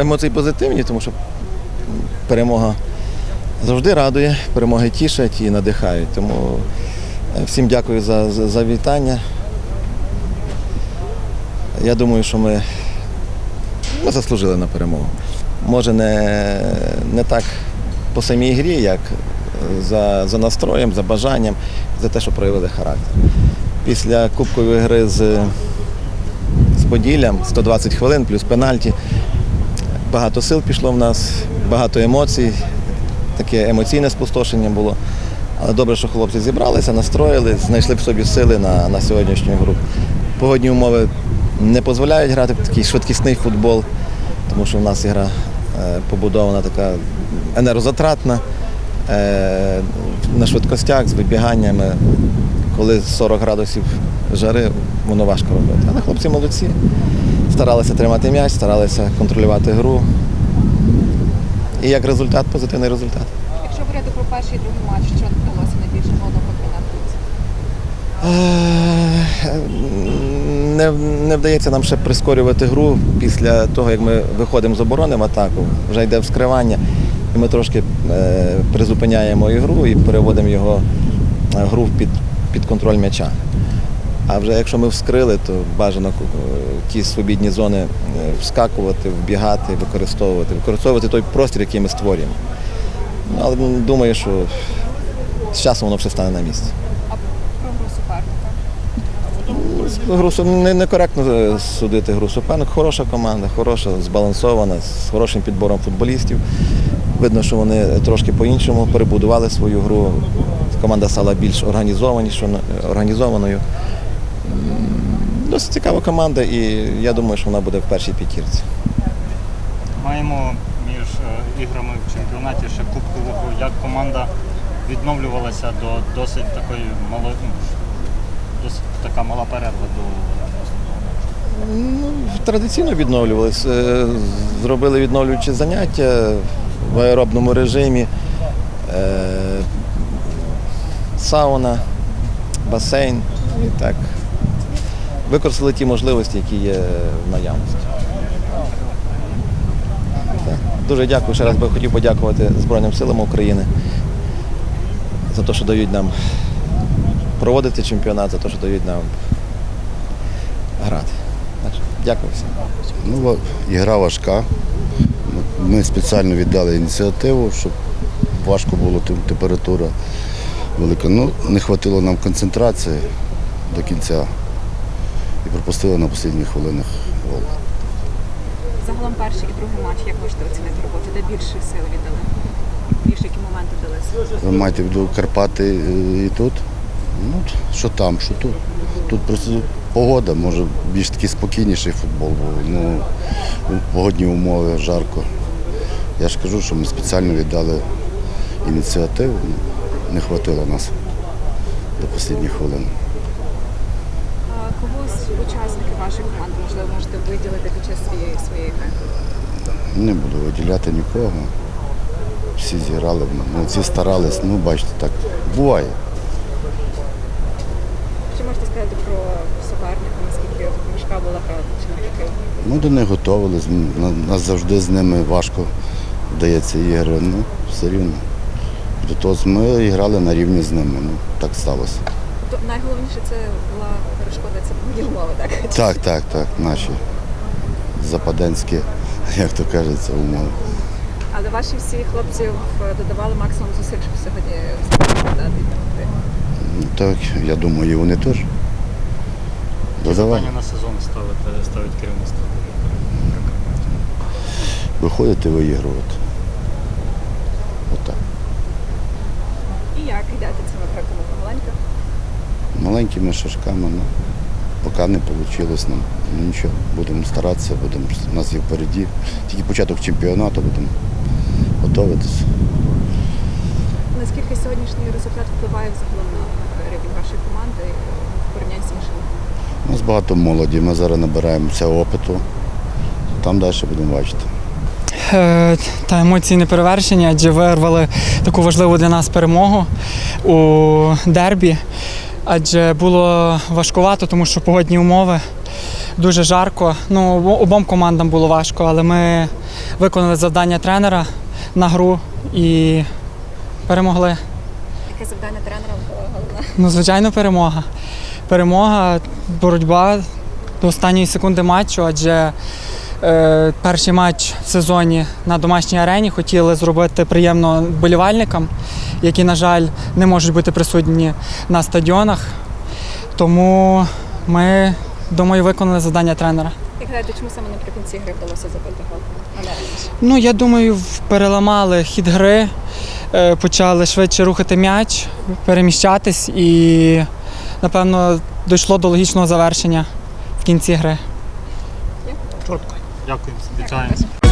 емоції позитивні, тому що перемога завжди радує, перемоги тішать і надихають. Тому е, всім дякую за, за, за вітання. Я думаю, що ми, ми заслужили на перемогу. Може, не, не так по самій грі, як за, за настроєм, за бажанням, за те, що проявили характер. Після кубкової гри з, з Поділлям 120 хвилин плюс пенальті. Багато сил пішло в нас, багато емоцій, таке емоційне спустошення було. Але добре, що хлопці зібралися, настроїли, знайшли в собі сили на, на сьогоднішню гру. Погодні умови не дозволяють грати в такий швидкісний футбол, тому що в нас ігра е, побудована така енергозатратна, е, на швидкостях, з вибіганнями. Коли 40 градусів жари, воно важко робити. Але хлопці молодці. Старалися тримати м'яч, старалися контролювати гру. І як результат, позитивний результат. Якщо говорити про перший і другий матч, що вдалося найбільше головного тренера? Не, не вдається нам ще прискорювати гру після того, як ми виходимо з оборони в атаку, вже йде вскривання, і ми трошки е, призупиняємо ігру і переводимо його е, гру під, під контроль м'яча. А вже якщо ми вскрили, то бажано е, ті свобідні зони е, вскакувати, вбігати, використовувати, використовувати той простір, який ми створюємо. Ну, Але думаю, що з часом воно все стане на місце. А про гру суперника? Гру не- некоректно е, судити гру суперник. Хороша команда, хороша, збалансована, з хорошим підбором футболістів. Видно, що вони трошки по-іншому перебудували свою гру. Команда стала більш організованою. Досить цікава команда, і я думаю, що вона буде в першій п'ятірці. Маємо між е, іграми в чемпіонаті ще кубкову гру. Як команда відновлювалася до досить такої мало, ну, досить така мала перерва до Ну, традиційно відновлювалися. Е, Зробили відновлюючі заняття в аеробному режимі. Е, Сауна, басейн і так. Використали ті можливості, які є в наявності. Дуже дякую. Ще раз би хотів подякувати Збройним силам України за те, що дають нам проводити чемпіонат, за те, що дають нам грати. Дякую всім. Ну, ігра важка. Ми спеціально віддали ініціативу, щоб важко було температура велика. Ну, не вистачило нам концентрації до кінця і пропустили на останніх хвилинах гол. Загалом перший і другий матч, як можете оцінити роботу? Де більше сил віддали? Більше які моменти вдалися? Ви маєте в виду Карпати е, і тут? Ну, що там, що тут. Тут просто погода, може більш такий спокійніший футбол був. Ну, погодні умови, жарко. Я ж кажу, що ми спеціально віддали ініціативу. Не вистачило нас до останніх хвилин. З учасників вашої команди, можливо, можете виділити під час своєї своєї гри? Не буду виділяти нікого. Всі зіграли, ну, всі старались, ну бачите, так буває. Що можете сказати про суперника, наскільки важка була гра чи? Ну, до них готувалися. Нас завжди з ними важко вдається ігри. Ну, все рівно. До того ми грали на рівні з ними. Ну, так сталося. Тобто найголовніше це була перешкода, це були умови, так? Так, так, так, наші западенські, як то кажеться, умови. Але ваші всі хлопці додавали максимум зусиль, щоб сьогодні дати. Ну, Так, я думаю, і вони теж. Додавай. Питання на сезон ставити, ставить керівництво. Виходити виігрувати. Отак. І як йдете цими кроками помаленьку? Маленькими шажками, ну, поки не вийшло нам. Ну нічого, будемо старатися, будемо, у нас є впереді. Тільки початок чемпіонату, будемо готуватися. Наскільки сьогоднішній результат впливає взагалом на рівень вашої команди в порівнянні з іншими? У нас багато молоді, ми зараз набираємося опиту. Там далі будемо бачити. Е, Та емоції не перевершені, адже вирвали таку важливу для нас перемогу у дербі. Адже було важкувато, тому що погодні умови дуже жарко. Ну, обом командам було важко, але ми виконали завдання тренера на гру і перемогли. Яке завдання тренера було головне? Ну, звичайно, перемога. Перемога, боротьба до останньої секунди матчу, адже перший матч в сезоні на домашній арені хотіли зробити приємно вболівальникам, які, на жаль, не можуть бути присутні на стадіонах. Тому ми, думаю, виконали завдання тренера. Як гадаєте, чому саме наприкінці гри вдалося забити гол? Ну, я думаю, переламали хід гри, е, почали швидше рухати м'яч, переміщатись і, напевно, дійшло до логічного завершення в кінці гри. Чітко. Дякую, звичайно.